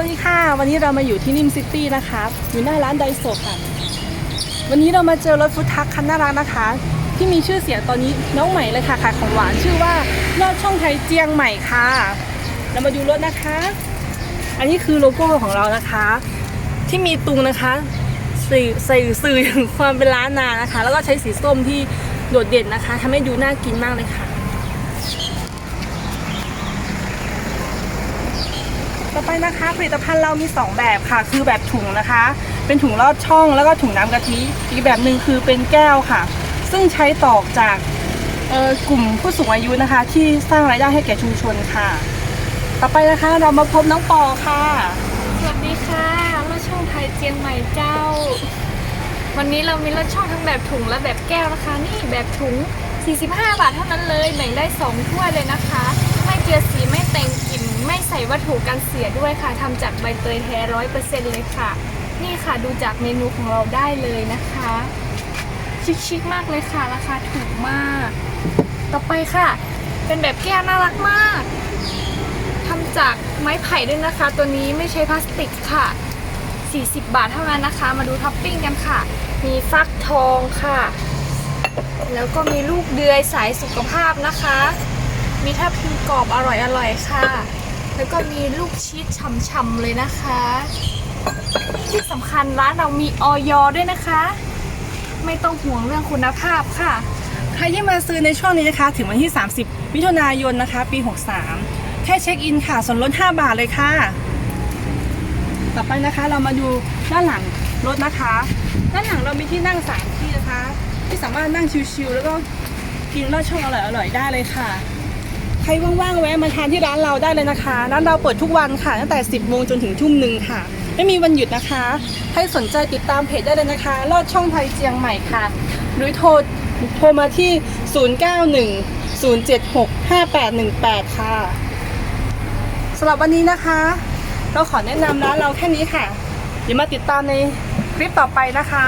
สวัสดีค่ะ วันนี้เรามาอยู่ที่นิมซิตี้นะคะอยู่หน้าร้านไดโซค่ะ วันนี้เรามาเจอรถฟู้ดทัคคันน่ารักนะคะ ที่มีชื่อเสียงตอนนี้น้องใหม่เลยค่ะขายของหวานชื่อว่าลอดช่องไทยเจียงใหม่ค่ะ เรามาดูรถนะคะ อันนี้คือโลโก้ของเรานะคะ ที่มีตุงนะคะสื่อสื่อสื่อถึงความเป็นร้านนานะคะ แล้วก็ใช้สีส้มที่โดดเด่นนะคะทำให้ดูน่ากินมากเลยค่ะ ต่อไปนะคะ ผลิตภัณฑ์เรามี 2 แบบค่ะ คือแบบถุงนะคะ เป็นถุงลอดช่องแล้วก็ถุงน้ำกะทิอีกแบบหนึ่งคือเป็นแก้วค่ะ ซึ่งใช้ตอกจากเอ่อกลุ่มผู้สูงอายุนะคะ ที่สร้างรายได้ให้แก่ชุมชนค่ะ ต่อไปนะคะเรามาพบน้องปอค่ะสวัสดีค่ะรถช่องไทยเจียงใหม่เจ้า วันนี้เรามีรถช่องทั้งแบบถุงและแบบแก้วนะคะ นี่แบบถุง 45 บาทเท่านั้นเลยแบ่งได้2ถ้วยเลยนะคะ ไม่เจือสีไม่แต่ง วัตถุกันเสียด้วยค่ะทำจากใบเตยแท้ร้อยเปอร์เซ็นต์เลยค่ะ นี่ค่ะดูจากเมนูของเราได้เลยนะคะ ชิคๆมากเลยค่ะ ราคาถูกมาก ต่อไปค่ะ เป็นแบบแก้วน่ารักมากทำจากไม้ไผ่ด้วยนะคะ ตัวนี้ไม่ใช้พลาสติกค่ะ 40 บาทเท่านั้นนะคะ มาดูท็อปปิ้งกันค่ะ มีฟักทองค่ะ แล้วก็มีลูกเดือยสายสุขภาพนะคะ มีทับทิมกรอบอร่อยๆค่ะ แล้วก็มีลูกชีสฉ่ำๆเลยนะคะ ที่สำคัญร้านเรามีออยด้วยนะคะ ไม่ต้องห่วงเรื่องคุณภาพค่ะ ใครที่มาซื้อในช่วงนี้นะคะ ถึงวันที่ 30 มิถุนายนนะคะ ปี 63 แค่เช็คอินค่ะ ส่วนลด 5 บาทเลยค่ะ ต่อไปนะคะเรามาดูด้านหลังรถนะคะ ด้านหลังเรามีที่นั่งสามที่นะคะ ที่สามารถนั่งชิวๆแล้วก็กินลอดช่องอร่อยๆได้เลยค่ะ ครว่างๆแวะมาทานที่ร้านเราได้เลยนะคะ ร้านเราเปิดทุกวันค่ะ ตั้งแต่ 10 โมงจนถึงทุ่มหนึ่งค่ะ ไม่มีวันหยุดนะคะ ใครสนใจติดตามเพจได้เลยนะคะ ลอดช่องไทยเจียงใหม่ค่ะ หรือโทรโทรมาที่ 091 076 5818 ค่ะสำหรับวันนี้นะคะ เราขอแนะนำร้านเราแค่นี้ค่ะ เดี๋ยวมาติดตามในคลิปต่อไปนะคะ